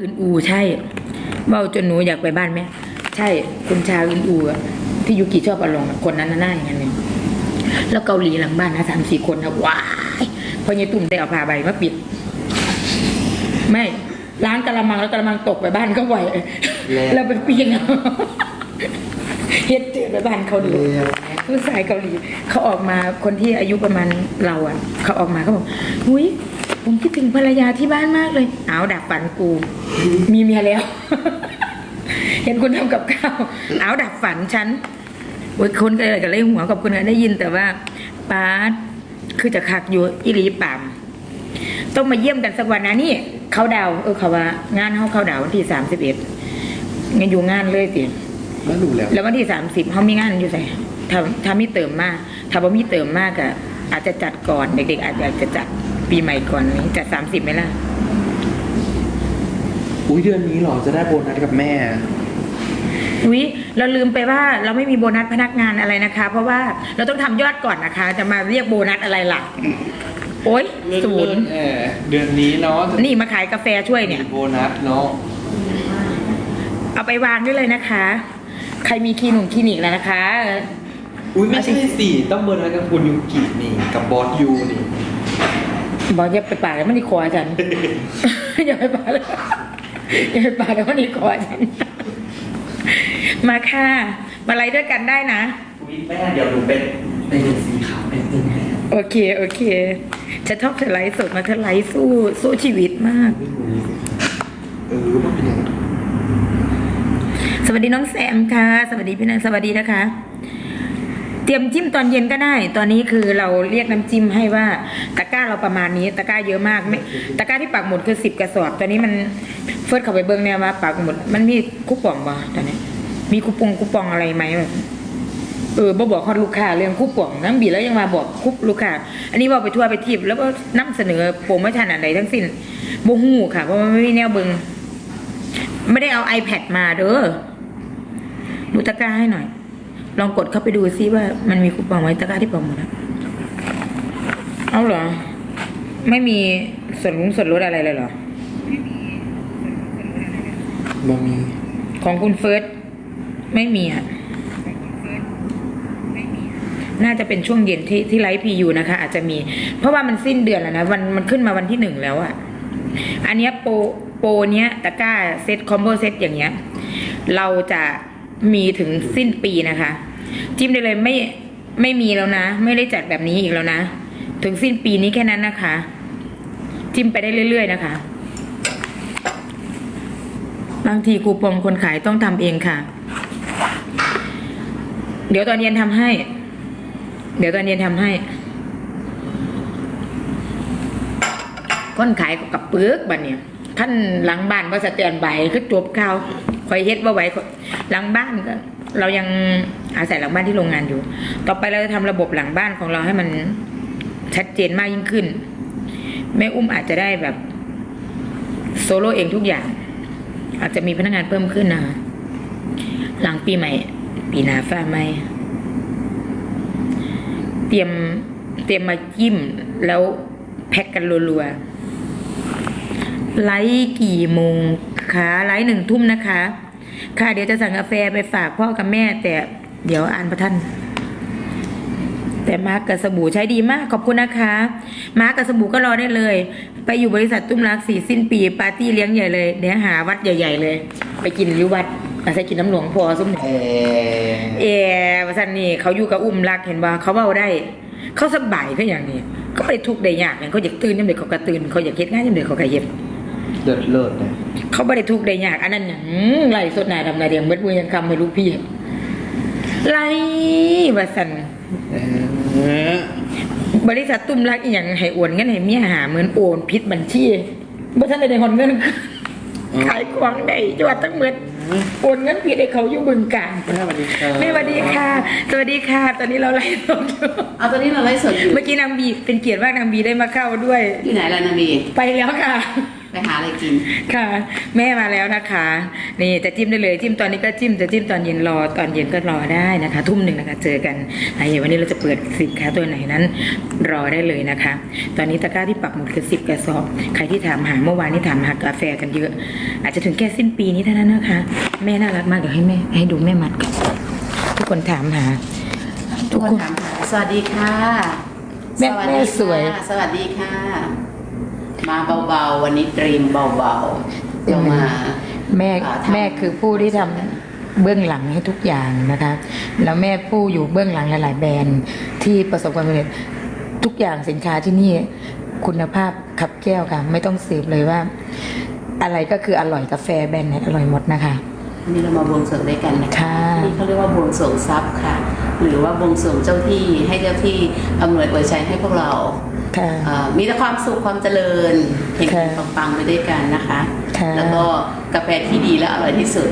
อื่นอูใช่เบ้าจนหนูอยากไปบ้านแม่ใช่คุณชาอื่นอูอะที่ยุกิชอบเอาลงอะคนนั้นน่ะหน้าอย่างนั้นเลยแล้วเกาหลีหลังบ้านนะสามสี่คนนะว้ายพอยายตุ่มได้เอาผ้าใบมาปิด ไม่ล้างกระมังแล้วกระมังตกไปบ้านก็ไหวแล้วเราเป็นปีนเอาเฮ็ดเจอไปบ้านเขาดูผู้ชายเกาหลี เขาออกมาคนที่อายุประมาณเราอะ เขาออกมาเขาบอกหุย ผมคิดถึงภรรยาที่บ้านมากเลย เอาดับฝันกู มีเมียแล้ว เห็นคุณทำกับข้าวเอาดับฝันฉันโอ้ยคนก็เลยก็เลยหัวกับคุณได้ยินแต่ว่าป้าดคือจะคักอยู่อิริปามต้องมาเยี่ยมกันสักวันนะนี่เขาดาวน์เออเขาว่างานเขาเขาดาวน์วันที่สามสิบเอ็ดงั้นอยู่งานเลยสิไม่รู้แล้วแล้ววันที่สามสิบเขามีงานอยู่ใส่ถ้าถ้ามีเติมมาก ถ้าบ่มีเติมมากอะอาจจะจัดก่อนเด็กๆอาจจะจะจัด ปีใหม่ก่อนนี้จัดสามสิบไหมล่ะ อุ้ยเดือนนี้เหรอจะได้โบนัสกับแม่ อุ้ยเราลืมไปว่าเราไม่มีโบนัสพนักงานอะไรนะคะ เพราะว่าเราต้องทำยอดก่อนนะคะ จะมาเรียกโบนัสอะไรล่ะ โอ๊ยศูนย์เออเดือนนี้เนาะนี่มาขายกาแฟช่วยเนี่ย มีโบนัสเนาะเอาไปวางได้เลยนะคะ ใครมีคลินิกคลินิกแล้วนะคะ อุ้ยไม่ใช่สิต้องโบนัสกับคุณยูกินี่กับบอสยูนี่ บอกอย่าไปปากแล้วมันดีคอฉัน อย่าไปปากเลยอย่าไปปากแล้วมันดีคอฉัน มาค่ะ มาไล่ด้วยกันได้นะอุ้ยแม่เดี๋ยวหนูเป็นเป็นสีขาวเป็นตึงแม่โอเค โอเคฉันชอบเธอไลฟ์สดมาเธอไลฟ์สู้สู้ชีวิตมากเออมันเป็นยังไง สวัสดีน้องแซมค่ะ สวัสดีพี่นางสวัสดีนะคะ เตรียมจิ้มตอนเย็นก็ได้ ตอนนี้คือเราเรียกน้ำจิ้มให้ว่าตะกร้าเราประมาณนี้ ตะกร้าเยอะมากไม่ตะกร้าที่ปักหมุดคือสิบกระสอบ ตอนนี้มันเฟิร์สเข้าไปเบิ้งเนี่ยว่าปักหมุดมันมีคูปองบ่ตอนนี้ มีคูปองคูปองอะไรไหมแบบเออบ่บอกคอลูกค้าเรื่องคูปองน้ำบีแล้วยังมาบอกคุปลูกค้า อันนี้บอกไปทั่วไปทิพย์แล้วก็นํเสนอโปรโมชั่นอะไรทั้งสิ้นบ่ฮู้ค่ะ เพราะว่าไม่มีแนวเบิงไม่ได้เอา iPad มาเด้อดูตะกร้าให้หน่อย ลองกดเข้าไปดูซิว่ามันมีคูปองไว้ตะกร้าที่ปักหมุดอะเอาเหรอ ไม่มีส่วนลดส่วนลดอะไรเลยเหรอบะมีของคุณเฟิร์สไม่มีอะ น่าจะเป็นช่วงเย็นที่ที่ไลฟ์พียูนะคะ อาจจะมี เพราะว่ามันสิ้นเดือนแล้วนะวันมันขึ้นมาวันที่หนึ่งแล้วอะ่ะ อันเนี้ยโปรโปรเนี้ยตะกร้าเซตคอมโบเซตอย่างเงี้ย เราจะ มีถึงสิ้นปีนะคะ จิ้มได้เลยไม่ไม่มีแล้วนะ ไม่ได้จัดแบบนี้อีกแล้วนะ ถึงสิ้นปีนี้แค่นั้นนะคะ จิ้มไปได้เรื่อย ๆ นะคะ บางทีคูปองคนขายต้องทำเองค่ะ เดี๋ยวตอนเย็นทำให้ เดี๋ยวตอนเย็นทำให้คนขายกับปึกบัดเนี่ยท่านหลังบ้านว่าสแตนใบคือจบข่าว อยเฮ็ดว่าไหวข้อยหลังบ้านก็เรายังอาศัยหลังบ้านที่โรงงานอยู่ ต่อไปเราจะทำระบบหลังบ้านของเราให้มันชัดเจนมากยิ่งขึ้น แม่อุ้มอาจจะได้แบบโซโล่เองทุกอย่าง อาจจะมีพนักงานเพิ่มขึ้นนะหลังปีใหม่ ปีหน้าฟ้าไหมเตรียมเตรียมมาจิ้มแล้วแพ็กกันรัวๆไลฟ์กี่โมงคะไลฟ์หนึ่งทุ่มนะคะ ค่ะเดี๋ยวจะสั่งกาแฟไปฝากพ่อกับแม่ แต่เดี๋ยวอ่านประท่าน แต่มาร์กกับสบู่ใช้ดีมากขอบคุณนะคะ มาร์กกับสบู่ก็รอได้เลย ไปอยู่บริษัทตุ้มรักสีสิ้นปี ปาร์ตี้เลี้ยงใหญ่เลยเดี๋ยวหาวัดใหญ่ๆเลย ไปกินอยุวัดอาศัยกินน้ำหลวงพอซุ้มแอเอว่าสันนี่เขาอยู่กับอุ้มรักเห็นบ่เขาเบาได้ เขาสบายก็อย่างนี้เขาไม่ได้ทุกข์ได้ยากอย่างเขาอยากตื่นยังเด็กเขาก็ตื่นเขาอยากเฮ็ดงานยังเด็กเขาก็เฮ็ดเลิศเลิศเลย เขาไม่ได้ทุกข์ได้ยากอันนั้นน่ะหืมไล่สดหนาดำนาเดียงเบิดมือยังคำให้ลูกพี่ไล่ว่าสันเออบริษัทตุ้มรักอีหยังให้โอนเงินให้เมียหาเหมือนโอนผิดบัญชีบ่ทันได้ได้หอนเงินขายของได้ยอดทั้งหมดโอนเงินผิดให้เขาอยู่บึงการแม่สวัสดีค่ะแม่สวัสดีค่ะ สวัสดีค่ะ ตอนนี้เราไล่สดอยู่เอาตอนนี้เราไลฟ์สดอยู่ เมื่อกี้นางบีเป็นเกียรติว่ากนางบีได้มาเข้าด้วย อยู่ไหนล่ะนาบี ไปแล้วค่ะ ไปหาอะไรกิน ค่ะ แม่มาแล้วนะคะ นี่จะจิ้มได้เลยจิ้มตอนนี้ก็จิ้มจะจิ้มตอนเย็นรอตอนเย็นก็รอได้นะคะ ทุ่มหนึ่งนะคะเจอกันไอ้วันนี้เราจะเปิดสินค้าตัวไหนนั้น รอได้เลยนะคะ ตอนนี้ตะกร้าที่ปักหมุดคือสิบกระสอบใครที่ถามหาเมื่อวานนี้ถามหากาแฟกันเยอะ อาจจะถึงแค่สิ้นปีนี้เท่านั้นนะคะ แม่น่ารักมากเดี๋ยวให้แม่ให้ดูแม่มัดก่อนทุกคนถามหา ทุกคนถามหาสวัสดีค่ะแม่สวัสแม่ดีสวยค่ะสวัสดีค่ะ มาเบาๆ วันนี้ตรีมเบาๆจะมา แม่อ่าทำแม่คือผู้ที่ทำเบื้องหลังให้ทุกอย่างนะคะ แล้วแม่ผู้อยู่เบื้องหลังหลาย ๆ แบรนด์ที่ประสบความสำเร็จทุกอย่างสินค้าที่นี่คุณภาพขับแก้วค่ะ ไม่ต้องสืบเลยว่า อะไรก็คืออร่อยกาแฟแบรนด์ไหนอร่อยหมดนะคะวันนี้เรามาบวงสรวงด้วยกันนะคะค่ะนี่เขาเรียกว่าบวงสรวงทรัพย์ค่ะ หรือว่าบวงสรวงเจ้าที่ให้เจ้าที่อำนวยอวยชัยให้พวกเรา ค่ะอ่ามีแต่ความสุขความเจริญเฮงค่ะๆปังๆไปด้วยกันนะคะค่ะแล้วก็กาแฟที่ดีและอร่อยที่สุด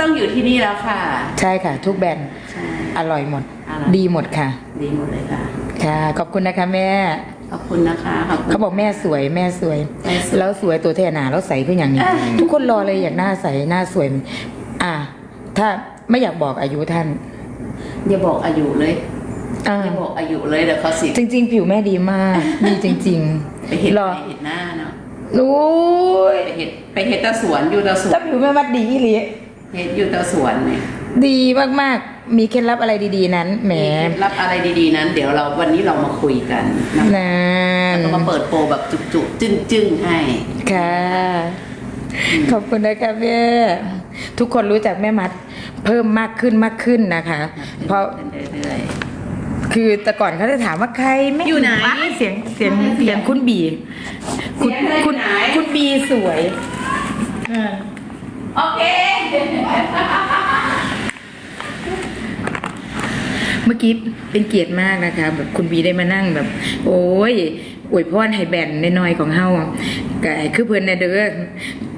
ต้องอยู่ที่นี่แล้วค่ะ ใช่ค่ะ ทุกแบรนด์ใช่อร่อยหมดอร่อยดีหมดค่ะ ดีหมดเลยค่ะ ค่ะ ขอบคุณนะคะแม่ขอบคุณนะคะขอบคุณเขาบอกแม่สวยแม่สวยแม่สวย แล้วสวยตัวเทหนาแล้วใสขึ้นอย่างนี้อะทุกคนรอเลยอยากหน้าใสหน้าสวย อะถ้าไม่อยากบอกอายุท่าน อย่าบอกอายุเลย อะอย่าบอกอายุเลยเดี๋ยวเขาสิจริง ๆ ผิวแม่ดีมาก ดีจริงไปเห็นๆรอไปเห็นหน้าเนาะรู้ยไปเห็นไปเห็นตาสวนอยู่ตาสวถ้านผิวแม่มัดดีอีหลีเห็นอยู่ตาสวนเนี่ยดีมากๆ มีเคล็ดลับอะไรดีๆนั้นแหมมีเคล็ดรับอะไรดีๆนั้น เดี๋ยวเราวันนี้เรามาคุยกันนะนานแล้วก็มาเปิดโปรแบบจุกๆจึ้งๆให้ ค่ะ ขอบคุณนะคะแม่ทุกคนรู้จักแม่มัดเพิ่มมากขึ้นมากขึ้นนะคะ เพราะ เรื่อย คือแต่ก่อนเขาจะถามว่าใครไม่อยู่ไหนวะเสียงเสียงเสียงคุณบี คุณเสียงอะไรคุณอยู่ไหนคุณบีสวยอ่าๆโอเค เมื่อกี้เป็นเกียรติมากนะคะแบบคุณบีได้มานั่งแบบ โอ้ยอวยพรให้แบนน้อยๆของเฮาก็ไอ้คือเพื่อนนะเด้อ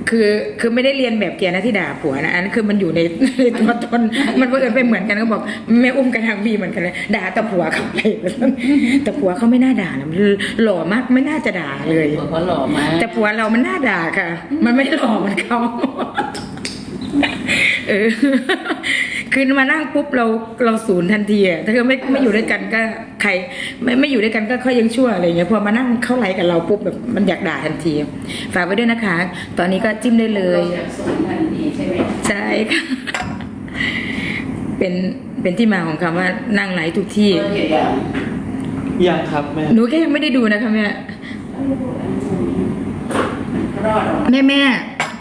คือคือไม่ได้เรียนแบบเกียรตินะที่ด่าผัวนะอันนั้นคือมันอยู่ในในตัวตนมันเพื่อนไปเหมือนกันก็บอกแม่อุ้มกันทางบีเหมือนกันเลยด่าแต่ผัวเขาไปแต่ผัวเขาไม่น่าด่านะมันหล่อมากไม่น่าจะด่าเลยหัวเขาหล่อมากแต่ผัวเรามันน่าด่าค่ะ มันไม่หล่อเหมือนเขา เออ คือมานั่งปุ๊บเราเราศูนย์ทันทีอะถ้าเกิดไม่ไม่อยู่ด้วยกันก็ใคร ไม่ไม่อยู่ด้วยกันก็ค่อยยังชั่วอะไรอย่างเงี้ยพอมานั่งเข้าไลน์กับเราปุ๊บแบบมันอยากด่าทันที ฝากไว้ด้วยนะคะ ตอนนี้ก็จิ้มได้เลยเราจะสวนทันทีใช่ไหมใช่ค่ะเป็นเป็นที่มาของคำว่านั่งไลฟ์ทุกที่เออเห็นอย่างยังครับแม่หนูแค่ยังไม่ได้ดูนะคะแม่รอดเหรอแม่แม่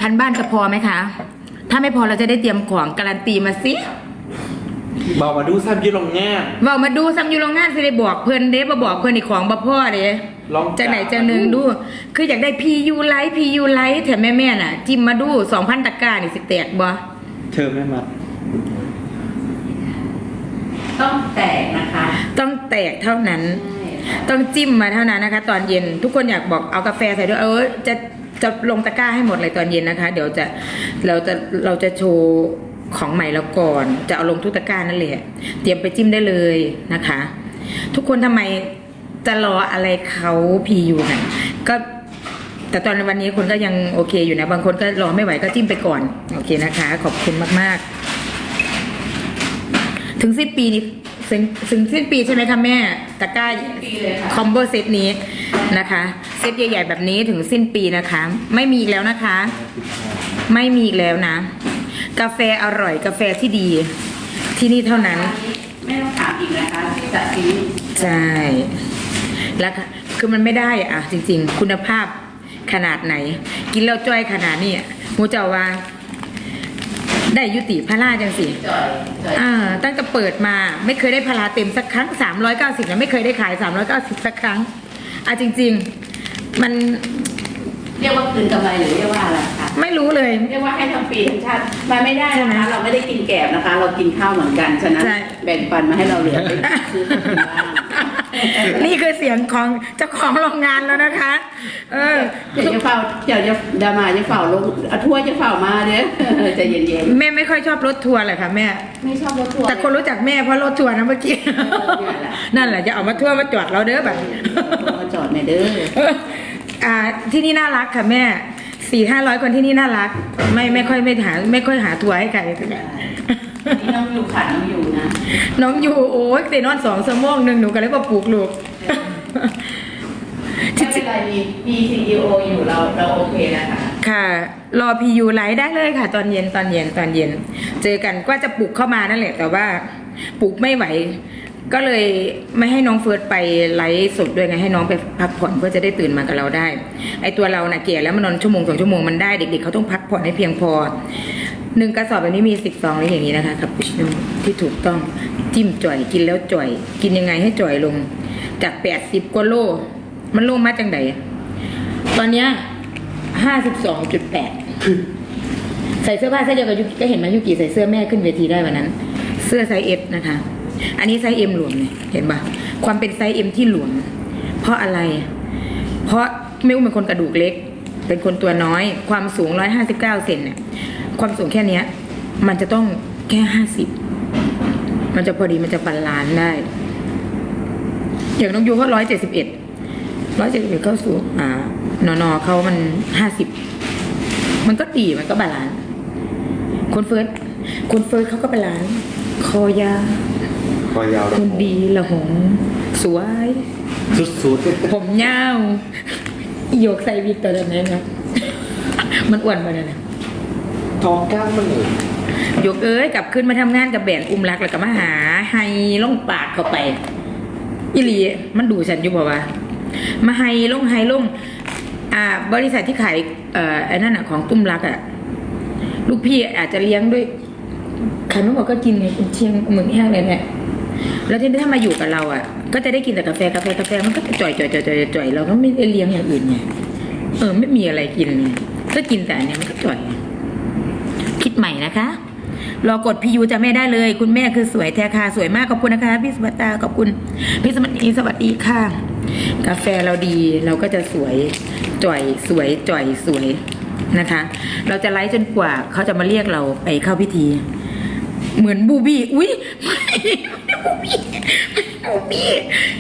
พันบ้านจะพอไหมคะ ถ้าไม่พอเราจะได้เตรียมของการันตีมาสิบอกมาดูซ้ำยืนลงแง่บอกมาดูซ้ำอยู่โรงงานสิได้บอกเพื่อนเด้มาบอกเพื่อนอีกของบ่พ่อเด้ลองจากไหนจากหนึ่งดู คืออยากได้พียูไลท์พียูไลท์แถมแม่แม่ๆน่ะ จิ้มมาดูสองพันตะกร้านี่สิแตกบ่เธอแม่มัดต้องแตกนะคะต้องแตกเท่านั้น ต้องจิ้มมาเท่านั้นนะคะ ตอนเย็นทุกคนอยากบอกเอากาแฟใส่ด้วยเออจะ จะลงตะกร้าให้หมดเลยตอนเย็นนะคะ เดี๋ยวจะเราจะเราจะโชว์ของใหม่แล้วก่อน จะเอาลงทุกตะกร้านั่นแหละเตรียมไปจิ้มได้เลยนะคะ ทุกคนทำไมจะรออะไรเขาพีอยู่น่ะก็แต่ตอนวันนี้คนก็ยังโอเคอยู่นะ บางคนก็รอไม่ไหวก็จิ้มไปก่อน โอเคนะคะ ขอบคุณมาก ๆ ถึงสิ้นปีนี้ ถึงถึงสิ้นปีใช่ไหมคะแม่ตะกร้าปีเลยค่ะ คอมโบเซตนี้นะคะเซตใหญ่ๆแบบนี้ถึงสิ้นปีนะคะ ไม่มีอีกแล้วนะคะ ไม่มีอีกแล้วนะ กาแฟอร่อยกาแฟที่ดี ที่นี่เท่านั้น ไม่ต้องถามอีกนะคะที่ตัดสินใช่แล้วค่ะคือมันไม่ได้อะจริงๆ คุณภาพขนาดไหน กินแล้วจ้อยขนาดนี้อะหมูเจ้าว่า ได้ยุติพระราจังสิจอยจอยอ่าตั้งแต่เปิดมาไม่เคยได้พาราเต็มสักครั้งสามร้อยเก้าสิบนะไม่เคยได้ขายสามร้อยเก้าสิบสักครั้งอะจริง ๆ มันเรียกว่าคืนกำไรหรือเรียกว่าอะไรคะไม่รู้เลย เรียกว่าให้ทั้งปีทั้งชาติมันไม่ได้ใช่ไหมนะคะเราไม่ได้กินแกบนะคะ เรากินข้าวเหมือนกันฉะนั้นใช่แบ่งปันมาให้เราเหลือไปซื้อกินบ้าง นี่คือเสียงของเจ้าของโรงงานแล้วนะคะ เออ เดี๋ยวจะเฝ้าเดี๋ยวจะดามาจะเฝ้าลงเอาทั่วจะเฝ้ามาเด้อใจะเย็นแม่ไม่ค่อยชอบรถทัวร์เลยค่ะแม่ ๆ ไม่ชอบรถทัวร์แต่คนรู้จักแม่เพราะรถทัวร์นะเมื่อกี้เนี่ยแหละนั่นแหละจะเอามาทัวร์มาจอดเราเด้อแบบเอามาจอดในอยเด้ออ่าที่นี่น่ารักค่ะแม่สี่ห้าร้อยคนที่นี่น่ารัก ไม่ไม่ค่อยไม่หาไม่ค่อยหาทัวร์ให้ใคร นี่น้องอยู่ค่ะน้องอยู่นะน้องอยู่โอ้ยเตนอนสองสมองหนึ่งหนูก็เลยมาปลูกลูกถ้าเป็นไรมี PCO อยู่เราเราโอเคนะคะค่ะ รอพียูไลฟ์ได้เลยค่ะ ตอนเย็นตอนเย็นตอนเย็น เจอกันก็จะปลุกเข้ามานั่นแหละ แต่ว่าปลุกไม่ไหว ก็เลยไม่ให้น้องเฟิร์สไปไลฟ์สดด้วยไงให้น้องไปพักผ่อนเพื่อจะได้ตื่นมากับเราได้ ไอตัวเราน่ะเกลียแล้วมันนอนชั่วโมงสองชั่วโมงมันได้เด็กๆเขาต้องพักผ่อนให้เพียงพอ หนึ่งกระสอบแบบนี้มีสิบซองเลยอย่างนี้นะคะกับชิโน่ที่ถูกต้องจิ้มจ่อยกินแล้วจ่อย กินยังไงให้จ่อยลง จากแปดสิบกว่าโล มันโลมาจังไดตอนเนี้ยห้าสิบสองจุดแปดใส่เสื้อผ้าไซส์เดียวกับยุกิก็เห็นไหมยุกิใส่เสื้อแม่ขึ้นเวทีได้วันนั้น เสื้อไซส์เอฟนะคะ อันนี้ไซส์เอ็มหลวมเลยเห็นปะความเป็นไซส์เอ็มที่หลวม เพราะอะไร เพราะไม่อุ้มเป็นคนกระดูกเล็ก เป็นคนตัวน้อย ความสูงร้อยห้าสิบเก้าเซนเนี่ย ความสูงแค่เนี้ย มันจะต้องแค่ห้าสิบมันจะพอดีมันจะบาลานซ์ได้ อย่างน้องยูเขาร้อยเจ็ดสิบเอ็ดร้อยเจ็ดสิบเข้าสู่อ่านอนอเขามันห้าสิบมันก็ดีมันก็บาลานซ์คนเฟิร์สคนเฟิร์สเขาก็บาลานซ์คอยาวก็ยาวคนดีละหงสวยสุดผมยาวโยกใส่วิกตัวนั้นนะมันอ้วนมาเลยนะๆ ทองก้างมันเลยยกเอ้ยกลับขึ้นมาทำงานกับแบรนด์อุ้มรักแล้วก็มาหาไฮล่องปากเข้าไปอิลีมันดูฉันอยู่บ่าวะมาไฮล่องไฮล่องอ่าบริษัทที่ขายเอ่อไอ้นั่นอะของตุ้มรักอะลูกพี่อาจจะเลี้ยงด้วยขนมกก็กินไงเชียงเหมือนแห้งเลยเนี่ยแล้วที่ถ้ามาอยู่กับเราอะ ก็จะได้กินแต่กาแฟกาแฟกาแฟมันก็จ่อยจ่อยจ่อยจ่อยจ่อยเราก็ไม่ได้เลี้ยงอย่างอื่นไงเออไม่มีอะไรกินไงก็กินแต่อันเนี้ยมันก็จ่อย คิดใหม่นะคะรอกดพียูจะไม่ได้เลย คุณแม่คือสวยแท้ค่ะสวยมากขอบคุณนะคะ พี่สวัสดาขอบคุณพี่สมันีสวัสดีค่ะ กาแฟเราดีเราก็จะสวยจ่อยสวยจ่อยสวยนะคะ เราจะไลฟ์จนกว่าเขาจะมาเรียกเราไปเข้าพิธี เหมือนบูบี้อุ้ยไม่บูบี้ไม่บูบี้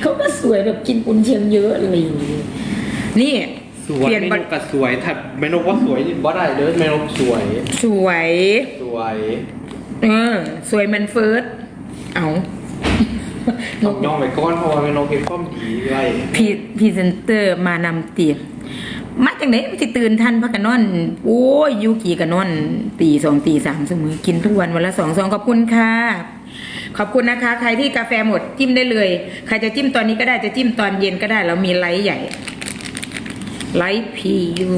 เขาก็สวยแบบกินปุนเชียงเยอะอะไรอย่างนี้นี่ สวยเปลี่ยน เมบนกกับสวยถัดเมนกว่าสวยนี่บ่ได้เด้อเมนกสวย สวย สวยเออ สวยเหมันเฟิร์สเอานกย่องไปก้อนเพราะว่าเมนกเห็นความดีไรพรีพรีเซนเตอร์มานำเตียมาจากไหนมันจะตื่นทันพักกันนอน โอ้ยยูกี่กันนอน ตีสองตีสามเสมอกินทุกวันวันละสองซองขอบคุณค่ะ ขอบคุณนะคะ ใครที่กาแฟหมดจิ้มได้เลย ใครจะจิ้มตอนนี้ก็ได้จะจิ้มตอนเย็นก็ได้ เรามีไลท์ใหญ่ ไลท์พียู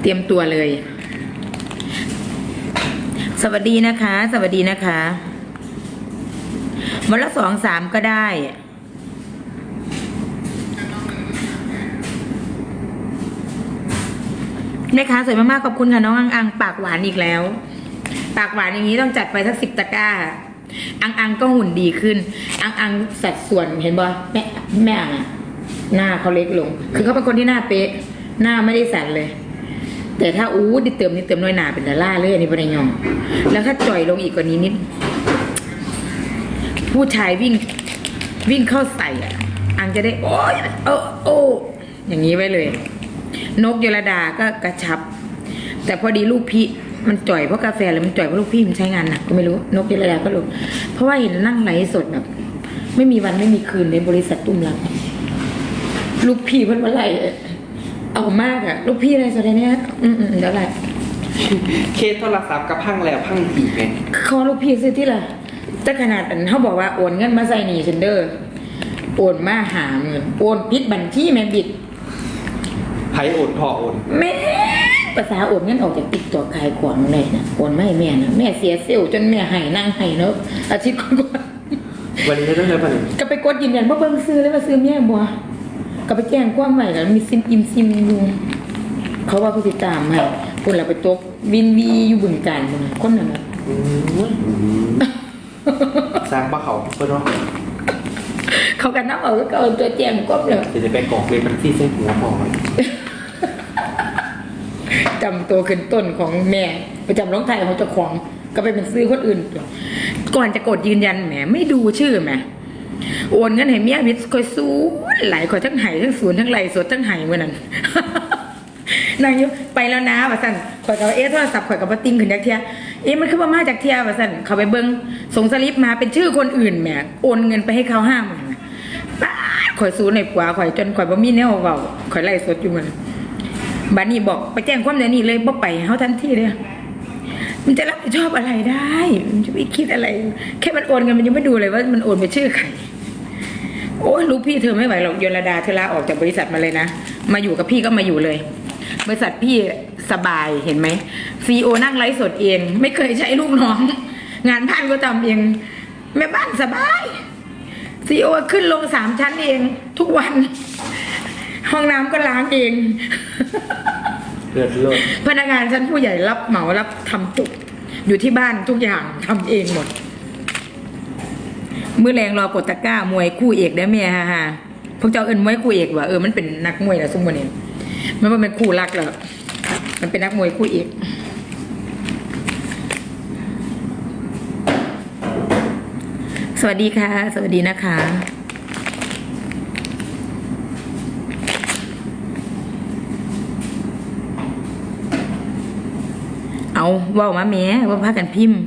เตรียมตัวเลย สวัสดีนะคะ สวัสดีนะคะวันละสองสามก็ได้แม่ค้าสวยมากๆขอบคุณค่ะน้องอังอังปากหวานอีกแล้ว ปากหวานอย่างนี้ต้องจัดไปสักสิบตะกร้า อังอังก็หุ่นดีขึ้น อังอังสัดส่วนเห็นบ่แม่แม่อังอะหน้าเขาเล็กลง คือเขาเป็นคนที่หน้าเป๊ะ หน้าไม่ได้สันเลย แต่ถ้าอู้ดิเติมนิดเติมน้อยหนาเป็นดาราเลยอันนี้ป็นยองแล้วถ้าจ่อยลงอีกกว่านี้นิด ผู้ชายวิ่งวิ่งเข้าใส่อะอังจะได้ โอ้ยโอ้โอ้อย่างนี้ไว้เลย นกยลดาก็กระชับ แต่พอดีลูกพี่ มันจ่อยเพราะกาแฟหรือมันจ่อยเพราะลูกพี่มันใช้งานหนักก็ไม่รู้นกยลดาก็รู้เพราะว่าเห็นนั่งไลฟ์สดแบบ ไม่มีวันไม่มีคืนในบริษัทตุ้มรักลูกพี่เพิ่นมาไล่เอามากอะลูกพี่อะไรสดเนี้ยอืมอืมเดี๋ยวไล่เคสโทรศัพท์กับพังแล้วพังอีกไงขอลูกพี่ซื้อที่ละแต่ขนาดอันเขาบอกว่าโอนเงินมาใส่หนีฉันเด้อโอนมาหาเงินโอนพิดบัญชีแม่บิดไผ่โอนพอโอนแม่ ภาษาโอนเงินออกจากติ๊กตัวขายของเลยนะโอนไม่ให้แม่นะแม่เสียเซลล์จนแม่ให้นั่งให้เนอะอาทิตย์ก่อนวันนี้ได้ต้องใช้ปันๆก็ไปกดยืนยันว่าเบิ่งซื้อเลยว่าซื้อแม่บัวก็ไปแจ้งความใหม่แล้วมีซิมอิมซิมอยู่เขาว่าผู้ติดตามให้คนเราไปตกวินวีอยู่บึงการคนน่ะคนนั้นน่ะอืมสร้างบ้าเขาเพื่อนเนาะเขากันนับเอาก็เอาตัวแจ้งก็เลยเดี๋ยวจะไปกรอกเลยมันที่เส้นหัวพอ จำตัวขึ้นต้นของแม่ประจำร้องไทยของเจ้าของก็ไปเป็นซื้อคนอื่น ก่อนจะกดยืนยันแหมไม่ดูชื่อแหมโอนเงินให้เมียมิตรคอยสู้หลายคอยทั้งไห้ทั้งศูนย์ทั้งไหลสดทั้งไห้เมื่อนั้นนางยุไปแล้วนะว่าสั่นข่อยกับเอ๊ะโทรศัพท์ข่อยกับมาติ้งขึ้นจากเทียเอ๊ะมันคือว่ามาจากเทียว่าสั่นเขาไปเบิ้งส่งสลิปมาเป็นชื่อคนอื่นแหมโอนเงินไปให้เขาห้าหมื่นป้าข่อยสู้ในกว่าข่อยจนข่อยบ่มีแนวเว้าข่อยไล่สดอยู่เหมัน บัดนี้บอกไปแจ้งความเดี๋ยวนี้เลยบ่ไปเฮาทันทีเลยมันจะรับผิดชอบอะไรได้ มันจะไม่คิดอะไร แค่มันโอนเงินมันยังไม่ดูเลยว่ามันโอนไปชื่อใครโอ้ยลูกพี่เธอไม่ไหวหรอกยนระดาเธอลาออกจากบริษัทมาเลยนะมาอยู่กับพี่ก็มาอยู่เลย บริษัทพี่สบายเห็นไหมซีโอนั่งไลฟ์สดเอง ไม่เคยใช้ลูกน้อง งานบ้านก็ทำเองแม่บ้านสบายซีโอขึ้นลงสามชั้นเอง ทุกวัน ห้องน้ำก็ล้างเอง เลือดเลือดพนักงานชั้นผู้ใหญ่รับเหมารับทำตุกอยู่ที่บ้านทุกอย่างทำเองหมด มือแรงรอกดตะกร้ามวยคู่เอกได้ไหมฮะฮะพวกเจ้าเอินมวยคู่เอกว่ะเออมันเป็นนักมวยนะสมมติเนี่ยมันบ่เป็นคู่รักหรอกมันเป็นนักมวยคู่เอก สวัสดีค่ะ สวัสดีนะคะ เอาเว่ามาแม่ว่าพากันพิมพ์